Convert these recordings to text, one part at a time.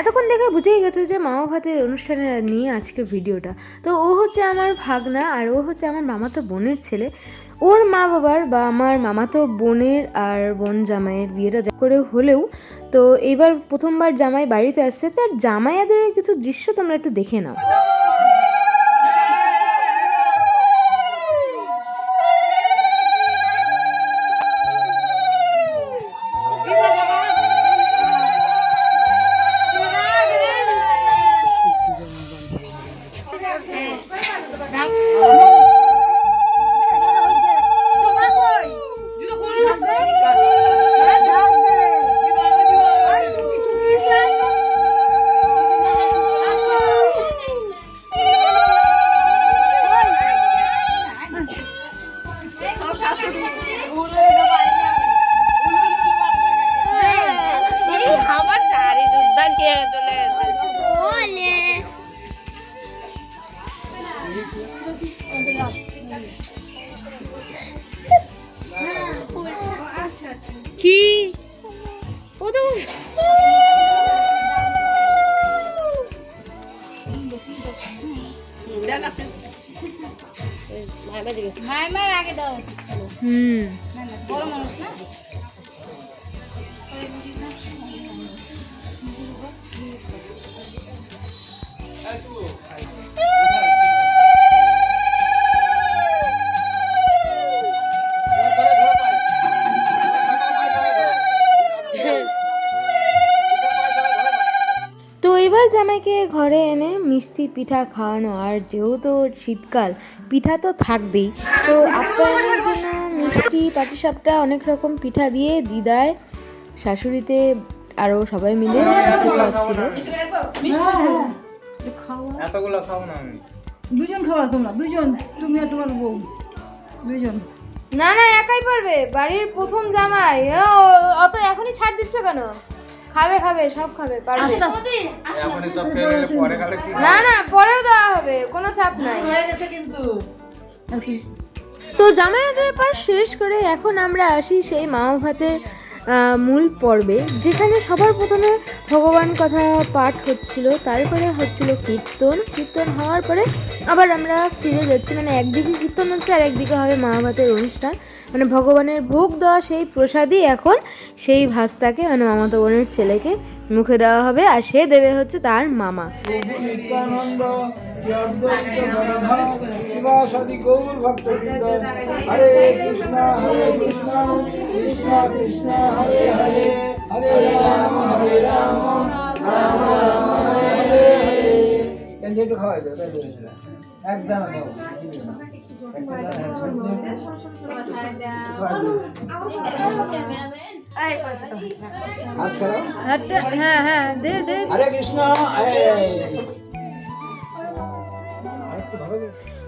এতক্ষণ দেখে বুঝেই গেছে যে মামা ভাতের অনুষ্ঠানে নিয়ে আজকে ভিডিওটা। তো ও হচ্ছে আমার ভাগনা আর ও হচ্ছে আমার মামাতো বোনের ছেলে। ওর মা বাবার বা আমার মামাতো বোনের আর বোন জামাইয়ের বিয়েটা করে হলেও তো এবার প্রথমবার জামাই বাড়িতে আসছে। তার জামাইয়াদের কিছু দৃশ্য তোমরা একটু দেখে নাও। কি? ও তো মায়ের আগে উচিত হুম। বড় মানুষ না জামাইকে ঘরে এনে মিষ্টি পিঠা খাওয়ানো আর যেহেতু শীতকাল পিঠা তো থাকবেই। তো আপ্যায়নের জন্য মিষ্টি পাটিসাপটা অনেক রকম পিঠা দিয়ে দিদায় শাশুড়িতে আরও সবাই মিলে মিষ্টি খাওয়াচ্ছিল এতগুলো খাব না দুজন খাওয়া তোমরা দুজন তুমি আর তোমার বউ দুজন। না না একাই পারবে বাড়ির প্রথম জামাই। ও, অত এখনই ছাড় দিচ্ছ কেন? খাবে খাবে সব খাবে পারবে। এখনই সব ফেলে নিলে পরে গেলে কি? না না পরেও দেওয়া হবে কোনো চাপ নাই। আর কি তো জামাইয়াটের পার শেষ করে এখন আমরা আসি সেই মামা ভাতের মূল পর্বে যেখানে সবার প্রথমে ভগবান কথা পাঠ হচ্ছিল তারপরে হচ্ছিল কীর্তন। কীর্তন হওয়ার পরে আবার আমরা ফিরে যাচ্ছি মানে একদিকে কীর্তন হচ্ছে আর একদিকে হবে মামা ভাতের অনুষ্ঠান। মানে ভগবানের ভোগ দেওয়া সেই প্রসাদই এখন সেই ভাস্তাকে মানে মামাতো বোনের ছেলেকে মুখে দেওয়া হবে আর সে দেবে হচ্ছে তার মামা। একদম হ্যাঁ হ্যাঁ দে দে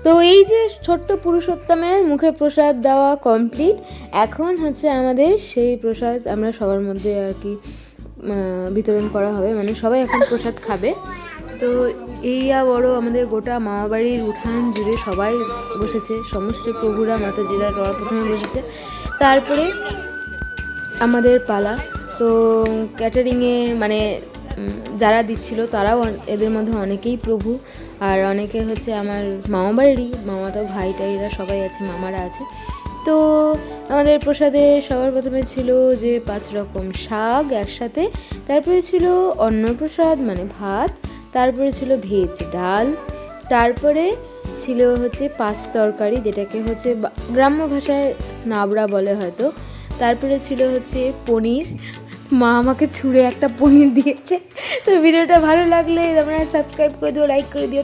তো এই যে ছোট্ট পুরুষোত্তমের মুখে প্রসাদ দেওয়া কমপ্লিট এখন হচ্ছে আমাদের সেই প্রসাদ আমরা সবার মধ্যে আর কি বিতরণ করা হবে। মানে সবাই এখন প্রসাদ খাবে। তো এইয়া বড় আমাদের গোটা মামাবাড়ির উঠান জুড়ে সবাই বসেছে, সমস্ত প্রভুরা মাতাজিরা সবার প্রথমে বসেছে। তারপরে আমাদের পালা, তো ক্যাটারিংয়ে মানে যারা দিচ্ছিল তারাও এদের মধ্যে অনেকেই প্রভু, আর অনেকে হচ্ছে আমার মামা বাড়িরই মামাতো ভাই টাইরা সবাই আছে, মামারা আছে। তো আমাদের প্রসাদে সবার প্রথমে ছিল যে পাঁচ রকম শাক একসাথে, তারপরে ছিল অন্নপ্রসাদ মানে ভাত তারপরে ছিল ভেজ ডাল, তারপরে ছিল হচ্ছে পাঁচ তরকারি, যেটাকে হচ্ছে গ্রাম্য ভাষায় নাবড়া বলে হয়তো। তারপরে ছিল হচ্ছে পনির। মা আমাকে ছুঁড়ে একটা পনির দিয়েছে। তো ভিডিওটা ভালো লাগলে আপনারা সাবস্ক্রাইব করে দিও লাইক করে দিও।